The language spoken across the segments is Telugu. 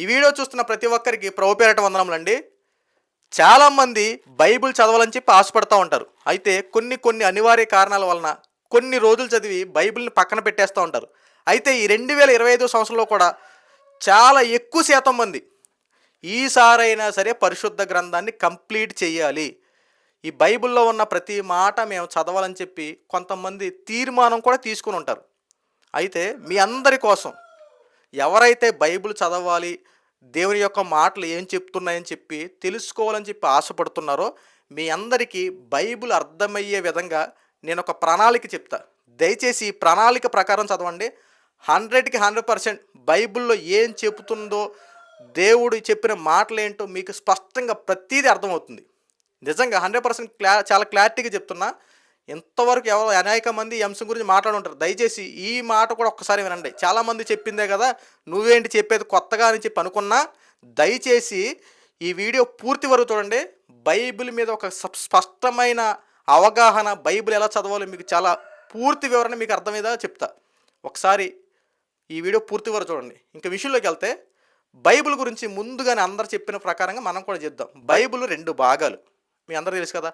ఈ వీడియో చూస్తున్న ప్రతి ఒక్కరికి ప్రభు పేరట వందనములండి చాలామంది బైబిల్ చదవాలని చెప్పి ఆశపడుతూ ఉంటారు. అయితే కొన్ని కొన్ని అనివార్య కారణాల వలన కొన్ని రోజులు చదివి బైబిల్ని పక్కన పెట్టేస్తూ ఉంటారు. అయితే ఈ రెండు వేల ఇరవై ఐదు సంవత్సరంలో కూడా చాలా ఎక్కువ శాతం మంది ఈసారైనా సరే పరిశుద్ధ గ్రంథాన్ని కంప్లీట్ చేయాలి. ఈ బైబిల్లో ఉన్న ప్రతి మాట మేము చదవాలని చెప్పి కొంతమంది తీర్మానం కూడా తీసుకుని ఉంటారు. అయితే మీ అందరి కోసం ఎవరైతే బైబిల్ చదవాలి దేవుని యొక్క మాటలు ఏం చెప్తున్నాయని చెప్పి తెలుసుకోవాలని చెప్పి ఆశపడుతున్నారో మీ అందరికీ బైబిల్ అర్థమయ్యే విధంగా నేను ఒక ప్రణాళిక చెప్తా. దయచేసి ఈ ప్రణాళిక ప్రకారం చదవండి. హండ్రెడ్కి హండ్రెడ్ పర్సెంట్ బైబిల్లో ఏం చెబుతుందో దేవుడు చెప్పిన మాటలు ఏంటో మీకు స్పష్టంగా ప్రతీది అర్థమవుతుంది. నిజంగా హండ్రెడ్ పర్సెంట్ క్లా చాలా క్లారిటీగా చెప్తున్నా. ఇంతవరకు ఎవరో అనేక మంది ఈ అంశం గురించి మాట్లాడుంటారు. దయచేసి ఈ మాట కూడా ఒక్కసారి వినండి. చాలామంది చెప్పిందే కదా నువ్వేంటి చెప్పేది కొత్తగా అని చెప్పి అనుకున్నా దయచేసి ఈ వీడియో పూర్తి వరకు చూడండి. బైబిల్ మీద ఒక సప్- స్పష్టమైన అవగాహన బైబిల్ ఎలా చదవాలో మీకు చాలా పూర్తి వివరణ మీకు అర్థమయ్యేదా చెప్తా. ఒకసారి ఈ వీడియో పూర్తి వరకు చూడండి. ఇంకా విషయంలోకి వెళ్తే బైబిల్ గురించి ముందుగానే అందరు చెప్పిన ప్రకారంగా మనం కూడా చేద్దాం. బైబిల్ రెండు భాగాలు. మీ అందరూ తెలుసు కదా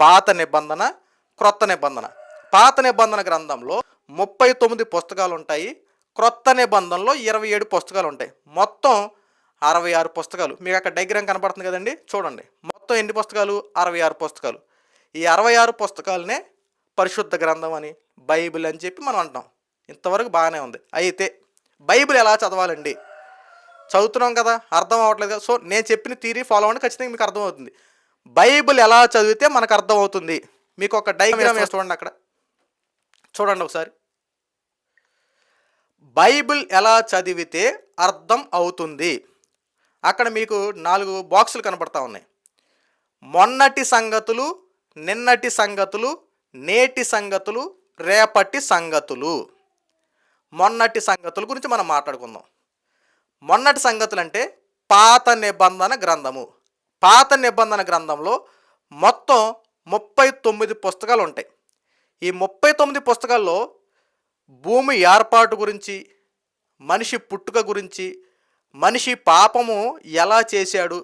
పాత నిబంధన క్రొత్త నిబంధన. పాత నిబంధన గ్రంథంలో ముప్పై తొమ్మిది పుస్తకాలు ఉంటాయి క్రొత్త నిబంధనలో ఇరవై ఏడు పుస్తకాలు ఉంటాయి మొత్తం అరవై ఆరు పుస్తకాలు. మీకు అక్కడ డైగ్రామ్ కనపడుతుంది కదండి? చూడండి. మొత్తం ఎన్ని పుస్తకాలు? అరవై ఆరు పుస్తకాలు. ఈ అరవై ఆరు పుస్తకాలనే పరిశుద్ధ గ్రంథం అని బైబిల్ అని చెప్పి మనం అంటాం. ఇంతవరకు బాగానే ఉంది. అయితే బైబిల్ ఎలా చదవాలండి? చదువుతున్నాం కదా? అర్థం అవ్వట్లేదు కదా? సో నేను చెప్పిన థీరీ ఫాలో అవ్వండి. ఖచ్చితంగా మీకు అర్థమవుతుంది బైబిల్ ఎలా చదివితే మనకు అర్థమవుతుంది మీకు ఒక డైగ్రామ్ చూడండి అక్కడ. చూడండి ఒకసారి. బైబిల్ ఎలా చదివితే అర్థం అవుతుంది. అక్కడ మీకు నాలుగు బాక్సులు కనపడతా ఉన్నాయి. మొన్నటి సంగతులు నిన్నటి సంగతులు నేటి సంగతులు రేపటి సంగతులు. మొన్నటి సంగతుల గురించి మనం మాట్లాడుకుందాం. మొన్నటి సంగతులు అంటే పాత నిబంధన గ్రంథము. పాత నిబంధన గ్రంథంలో మొత్తం ముప్పై తొమ్మిది పుస్తకాలు ఉంటాయి ఈ ముప్పై తొమ్మిది పుస్తకాల్లో భూమి ఏర్పాటు గురించి మనిషి పుట్టుక గురించి మనిషి పాపము ఎలా చేశాడు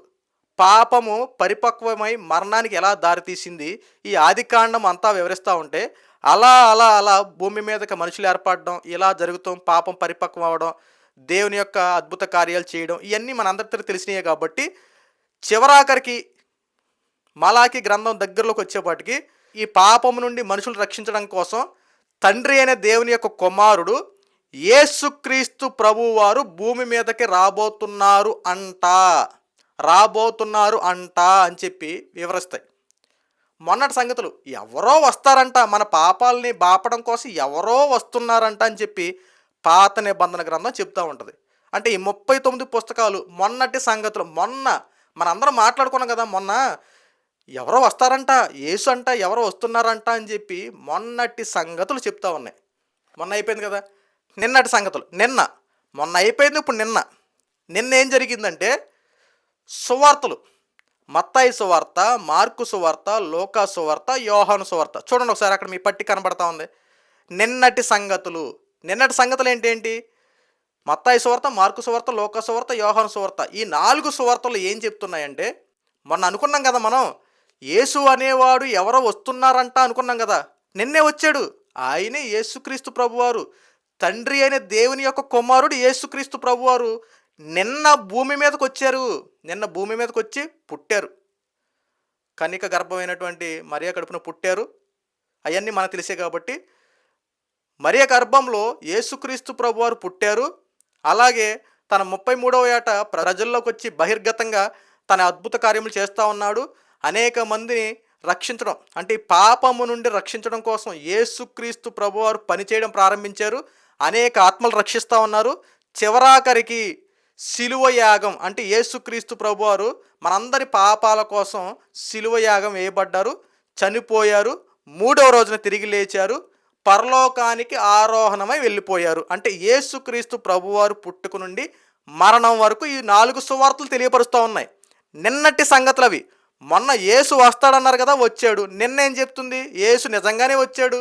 పాపము పరిపక్వమై మరణానికి ఎలా దారితీసింది ఈ ఆదికాండం అంతా వివరిస్తూ ఉంటే అలా అలా అలా భూమి మీదకి మనుషులు ఏర్పడడం ఇలా జరుగుతాం పాపం పరిపక్వం అవడం దేవుని యొక్క అద్భుత కార్యాలు చేయడం ఇవన్నీ మనందరితో తెలిసినాయి కాబట్టి చివరాఖరికి మలాకి గ్రంథం దగ్గరలోకి వచ్చేపాటికి ఈ పాపము నుండి మనుషులు రక్షించడం కోసం తండ్రి అనే దేవుని యొక్క కుమారుడు యేసుక్రీస్తు ప్రభువారు భూమి మీదకి రాబోతున్నారు అంట. రాబోతున్నారు అంట అని చెప్పి వివరిస్తాయి. మొన్నటి సంగతులు ఎవరో వస్తారంట మన పాపాలని బాపడం కోసం ఎవరో వస్తున్నారంట అని చెప్పి పాత నిబంధన గ్రంథం చెప్తూ ఉంటుంది. అంటే ఈ ముప్పై తొమ్మిది పుస్తకాలు మొన్నటి సంగతులు మొన్న మనందరం మాట్లాడుకున్నాం కదా మొన్న ఎవరో వస్తారంట యేసు అంట ఎవరో వస్తున్నారంట అని చెప్పి మొన్నటి సంగతులు చెప్తా ఉన్నాయి. మొన్న అయిపోయింది కదా? నిన్నటి సంగతులు. నిన్న. మొన్న అయిపోయింది ఇప్పుడు నిన్న. నిన్న ఏం జరిగిందంటే సువార్తలు. మత్తాయి సువార్త మార్కు సువార్త లోకా సువార్త యోహాను సువార్త. చూడండి ఒకసారి అక్కడ మీ పట్టి కనబడతా ఉంది. నిన్నటి సంగతులు. నిన్నటి సంగతులు ఏంటేంటి మత్తాయి సువార్త మార్కు సువార్త లోక సువార్త యోహాను సువార్త. ఈ నాలుగు సువార్తలు ఏం చెప్తున్నాయంటే మొన్న అనుకున్నాం కదా మనం యేసు అనేవాడు ఎవరో వస్తున్నారంట అనుకున్నాం కదా. నిన్నే వచ్చాడు. ఆయనే యేసుక్రీస్తు ప్రభువారు. తండ్రి అయిన దేవుని యొక్క కుమారుడు యేసుక్రీస్తు ప్రభువారు నిన్న భూమి మీదకి వచ్చారు. నిన్న భూమి మీదకి వచ్చి పుట్టారు. కనిక గర్భమైనటువంటి మరియ కడుపున పుట్టారు. అవన్నీ మనకు తెలిసే కాబట్టి మరియ గర్భంలో యేసుక్రీస్తు ప్రభువారు పుట్టారు. అలాగే తన ముప్పై మూడవ ఏట ప్రజల్లోకి వచ్చి బహిర్గతంగా తన అద్భుత కార్యములు చేస్తూ ఉన్నాడు. అనేక మందిని రక్షించడం అంటే పాపము నుండి రక్షించడం కోసం యేసుక్రీస్తు ప్రభువారు పనిచేయడం ప్రారంభించారు. అనేక ఆత్మలు రక్షిస్తూ ఉన్నారు. చివరాఖరికి శిలువ యాగం అంటే యేసుక్రీస్తు ప్రభువారు మనందరి పాపాల కోసం శిలువ యాగం వేయబడ్డారు చనిపోయారు మూడవ రోజున తిరిగి లేచారు పరలోకానికి ఆరోహణమై వెళ్ళిపోయారు. అంటే యేసుక్రీస్తు ప్రభువారు పుట్టుకు నుండి మరణం వరకు ఈ నాలుగు సువార్తలు తెలియపరుస్తూ ఉన్నాయి. నిన్నటి సంగతులు అవి మొన్న యేసు వస్తాడన్నారు కదా వచ్చాడు. నిన్న ఏం చెప్తుంది? యేసు నిజంగానే వచ్చాడు.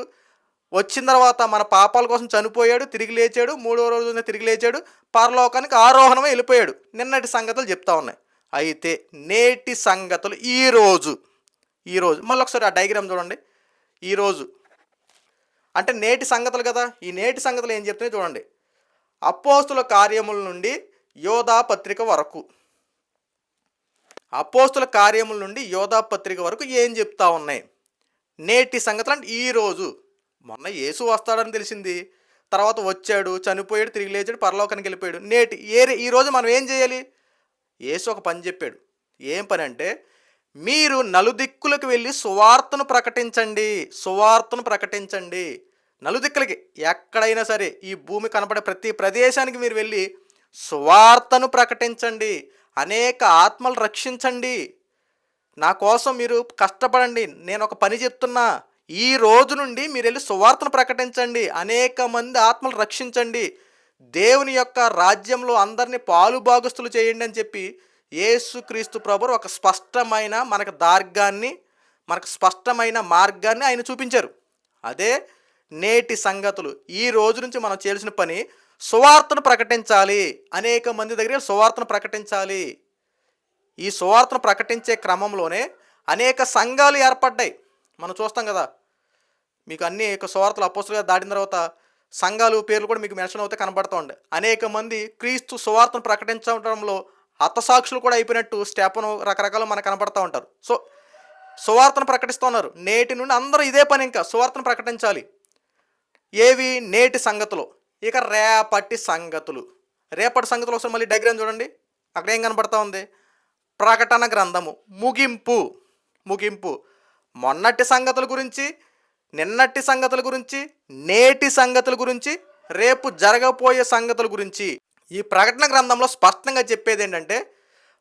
వచ్చిన తర్వాత మన పాపాల కోసం చనిపోయాడు తిరిగి లేచాడు మూడో రోజున తిరిగి లేచాడు పరలోకానికి ఆరోహణమే వెళ్ళిపోయాడు. నిన్నటి సంగతులు చెప్తా ఉన్నాయి. అయితే నేటి సంగతులు ఈరోజు ఈరోజు మళ్ళీ ఒకసారి ఆ డైగ్రామ్ చూడండి. ఈరోజు అంటే నేటి సంగతులు కదా ఈ నేటి సంగతులు ఏం చెప్తున్నాయి చూడండి. అపోస్తుల కార్యముల నుండి యోధా పత్రిక వరకు. అపోస్తుల కార్యముల నుండి యోధా పత్రిక వరకు ఏం చెప్తా ఉన్నాయి? నేటి సంగతులు అంటే ఈరోజు మొన్న యేసు వస్తాడని తెలిసింది. తర్వాత వచ్చాడు చనిపోయాడు తిరిగి లేచాడు పరలోకానికి వెళ్ళిపోయాడు. నేటి ఏ ఈరోజు మనం ఏం చేయాలి? యేసు ఒక పని చెప్పాడు. ఏం పని అంటే మీరు నలుదిక్కులకు వెళ్ళి సువార్తను ప్రకటించండి. సువార్తను ప్రకటించండి. నలుదిక్కులకి ఎక్కడైనా సరే ఈ భూమి కనపడే ప్రతి ప్రదేశానికి మీరు వెళ్ళి సువార్తను ప్రకటించండి. అనేక ఆత్మలు రక్షించండి. నా కోసం మీరు కష్టపడండి. నేను ఒక పని చెప్తున్నా. ఈ రోజు నుండి మీరు వెళ్ళి సువార్తను ప్రకటించండి. అనేక మంది ఆత్మలు రక్షించండి. దేవుని యొక్క రాజ్యంలో అందరినీ పాలు భాగస్తులు చేయండి అని చెప్పి యేసుక్రీస్తు ప్రభు ఒక స్పష్టమైన మనకు దార్గాన్ని మనకు స్పష్టమైన మార్గాన్ని ఆయన చూపించారు. అదే నేటి సంగతులు. ఈ రోజు నుంచి మనం చేయాల్సిన పని సువార్తను ప్రకటించాలి. అనేక మంది దగ్గర సువార్తను ప్రకటించాలి. ఈ సువార్తను ప్రకటించే క్రమంలోనే అనేక సంఘాలు ఏర్పడ్డాయి. మనం చూస్తాం కదా మీకు అన్ని సువార్తలు అపోస్తులుగా దాటిన తర్వాత సంఘాలు పేర్లు కూడా మీకు మెన్షన్ అవుతే కనబడుతూ ఉండే. అనేక మంది క్రీస్తు సువార్తను ప్రకటించడంలో హతసాక్షులు కూడా అయిపోయినట్టు స్టెపను రకరకాలు మనకు కనబడుతూ ఉంటారు. సో సువార్తను ప్రకటిస్తూ ఉన్నారు. నేటి నుండి అందరూ ఇదే పని ఇంకా సువార్తను ప్రకటించాలి. ఏవి? నేటి సంగతులు. ఇక రేపటి సంగతులు. రేపటి సంగతులు ఒకసారి మళ్ళీ డైగ్రామ్ చూడండి. అక్కడ ఏం కనబడతా ఉంది? ప్రకటన గ్రంథము. ముగింపు. ముగింపు. మొన్నటి సంగతుల గురించి నిన్నటి సంగతుల గురించి నేటి సంగతుల గురించి రేపు జరగబోయే సంగతుల గురించి. ఈ ప్రకటన గ్రంథంలో స్పష్టంగా చెప్పేది ఏంటంటే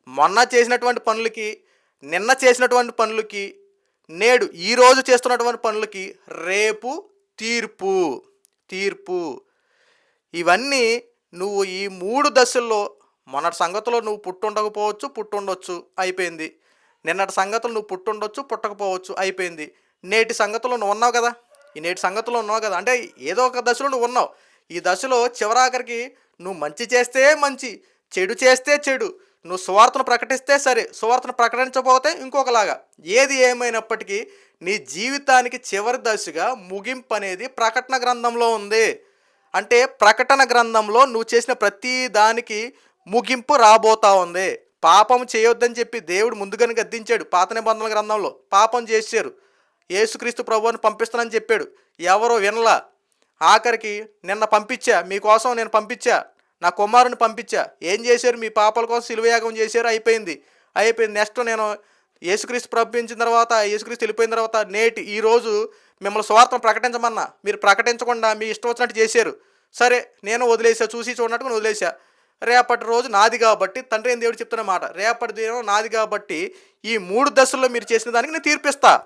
మొన్న చేసినటువంటి పనులకి నిన్న చేసినటువంటి పనులకి నేడు ఈరోజు చేస్తున్నటువంటి పనులకి రేపు తీర్పు తీర్పు. ఇవన్నీ నువ్వు ఈ మూడు దశల్లో మొన్నటి సంగతిలో నువ్వు పుట్టుండకపోవచ్చు పుట్టుండొచ్చు అయిపోయింది. నిన్నటి సంగతులు నువ్వు పుట్టుండొచ్చు పుట్టకపోవచ్చు అయిపోయింది. నేటి సంగతులు నువ్వు ఉన్నావు కదా? ఈ నేటి సంగతులు ఉన్నావు కదా? అంటే ఏదో ఒక దశలో నువ్వు ఉన్నావు. ఈ దశలో చివరాఖరికి నువ్వు మంచి చేస్తే మంచి చెడు చేస్తే చెడు. నువ్వు సువార్తను ప్రకటిస్తే సరే సువార్తను ప్రకటించకపోతే ఇంకొకలాగా. ఏది ఏమైనప్పటికీ నీ జీవితానికి చివరి దశగా ముగింపు అనేది ప్రకటన గ్రంథంలో ఉంది. అంటే ప్రకటన గ్రంథంలో నువ్వు చేసిన ప్రతి దానికి ముగింపు రాబోతా ఉంది. పాపం చేయొద్దని చెప్పి దేవుడు ముందుగానే గద్దించాడు పాత నిబంధనల గ్రంథంలో. పాపం చేశారు. యేసుక్రీస్తు ప్రభువుని పంపిస్తానని చెప్పాడు. ఎవరో వినలా. ఆఖరికి నిన్న పంపించా మీకోసం నేను పంపించా. నా కుమారుని పంపించా. ఏం చేశారు? మీ పాపల కోసం సిలువయాగం చేశారు. అయిపోయింది. అయిపోయింది. నెక్స్ట్ నేను యేసుక్రీస్తు పంపించిన తర్వాత యేసుక్రీస్తు వెళ్ళిపోయిన తర్వాత నేటి ఈరోజు మిమ్మల్ని స్వార్థం ప్రకటించమన్నా. మీరు ప్రకటించకుండా మీ ఇష్టం వచ్చినట్టు చేశారు. సరే నేను వదిలేసా. చూసి చూడనట్టుగా వదిలేసా. రేపటి రోజు నాది కాబట్టి తండ్రి ఏం దేవుడు చెప్తున్న మాట. రేపటి దినం నాది కాబట్టి ఈ మూడు దశల్లో మీరు చేసిన దానికి నేను తీర్పిస్తా.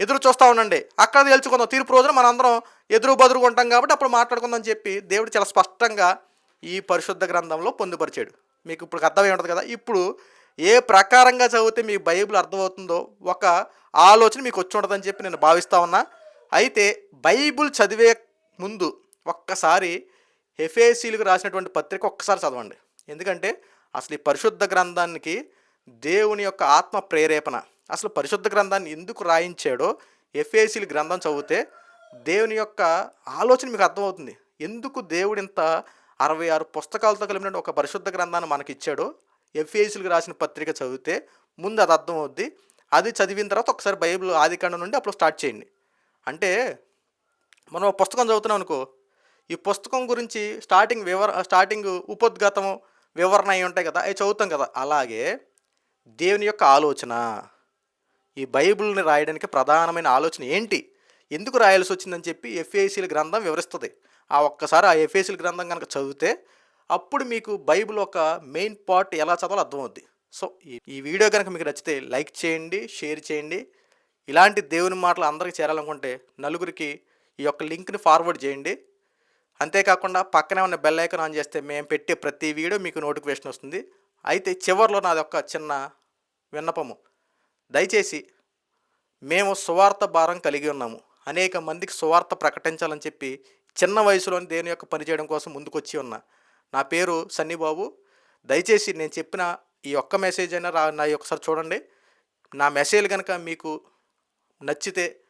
ఎదురు చూస్తూ ఉండండి. అక్కడ తెలుసుకుందాం తీర్పు రోజున మనందరం ఎదురు బదురుగా ఉంటాం కాబట్టి అప్పుడు మాట్లాడుకుందాం అని చెప్పి దేవుడు చాలా స్పష్టంగా ఈ పరిశుద్ధ గ్రంథంలో పొందుపరిచాడు. మీకు ఇప్పుడు అర్థమై ఉంటుంది కదా? ఇప్పుడు ఏ ప్రకారంగా చదివితే మీకు బైబిల్ అర్థమవుతుందో ఒక ఆలోచన మీకు వచ్చి ఉండదని చెప్పి నేను భావిస్తా ఉన్నా. అయితే బైబిల్ చదివే ముందు ఒక్కసారి ఎఫేసీలకు రాసినటువంటి పత్రిక ఒక్కసారి చదవండి. ఎందుకంటే అసలు ఈ పరిశుద్ధ గ్రంథానికి దేవుని యొక్క ఆత్మ ప్రేరేపణ. అసలు పరిశుద్ధ గ్రంథాన్ని ఎందుకు రాయించాడో ఎఫ్ఏసీలు గ్రంథం చదివితే దేవుని యొక్క ఆలోచన మీకు అర్థమవుతుంది. ఎందుకు దేవుడు ఇంత అరవై ఆరు పుస్తకాలతో కలిపిన ఒక పరిశుద్ధ గ్రంథాన్ని మనకి ఇచ్చాడో ఎఫ్ఏసీలకు రాసిన పత్రిక చదివితే ముందు అది అర్థమవుద్ది. అది చదివిన తర్వాత ఒకసారి బైబిల్ ఆదికాండం నుండి అప్పుడు స్టార్ట్ చేయండి. అంటే మనం ఒక పుస్తకం చదువుతున్నాం అనుకో ఈ పుస్తకం గురించి స్టార్టింగ్ వివర స్టార్టింగ్ ఉపద్గతము వివరణ అయి ఉంటాయి కదా అవి చదువుతాం కదా. అలాగే దేవుని యొక్క ఆలోచన ఈ బైబిల్ని రాయడానికి ప్రధానమైన ఆలోచన ఏంటి? ఎందుకు రాయాల్సి వచ్చిందని చెప్పి ఎఫ్ఏసీల గ్రంథం వివరిస్తుంది. ఆ ఒక్కసారి ఆ ఎఫ్ఏసీల గ్రంథం కనుక చదివితే అప్పుడు మీకు బైబిల్ ఒక మెయిన్ పార్ట్ ఎలా చదవాలో అర్థమవుద్ది. సో ఈ- వీడియో కనుక మీకు నచ్చితే లైక్ చేయండి షేర్ చేయండి. ఇలాంటి దేవుని మాటలు అందరికీ చేరాలనుకుంటే నలుగురికి ఈ యొక్క లింక్ని ఫార్వర్డ్ చేయండి. అంతేకాకుండా పక్కనే ఉన్న బెల్ ఐకాన్ ఆన్ చేస్తే మేము పెట్టే ప్రతి వీడియో మీకు నోటిఫికేషన్ వస్తుంది. అయితే చివరిలో నాది ఒక చిన్న విన్నపము. దయచేసి మేము సువార్త భారం కలిగి ఉన్నాము. అనేక మందికి సువార్త ప్రకటించాలని చెప్పి చిన్న వయసులోని దేని యొక్క పనిచేయడం కోసం ముందుకొచ్చి ఉన్నా. నా పేరు సన్నిబాబు. దయచేసి నేను చెప్పిన ఈ ఒక్క మెసేజ్ అయినా రా నా ఒకసారి చూడండి. నా మెసేజ్ కనుక మీకు నచ్చితే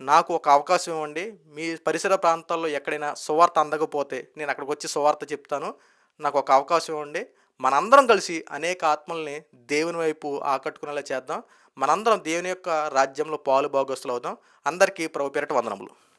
నాకు ఒక అవకాశం ఇవ్వండి. మీ పరిసర ప్రాంతాల్లో ఎక్కడైనా సువార్త అందకపోతే నేను అక్కడికి వచ్చి సువార్త చెప్తాను. నాకు ఒక అవకాశం ఇవ్వండి. మనందరం కలిసి అనేక ఆత్మల్ని దేవుని వైపు ఆకట్టుకునేలా చేద్దాం. మనందరం దేవుని యొక్క రాజ్యంలో పాలు భాగస్తులు అవుదాం. అందరికీ ప్రభు పేరట వందనములు.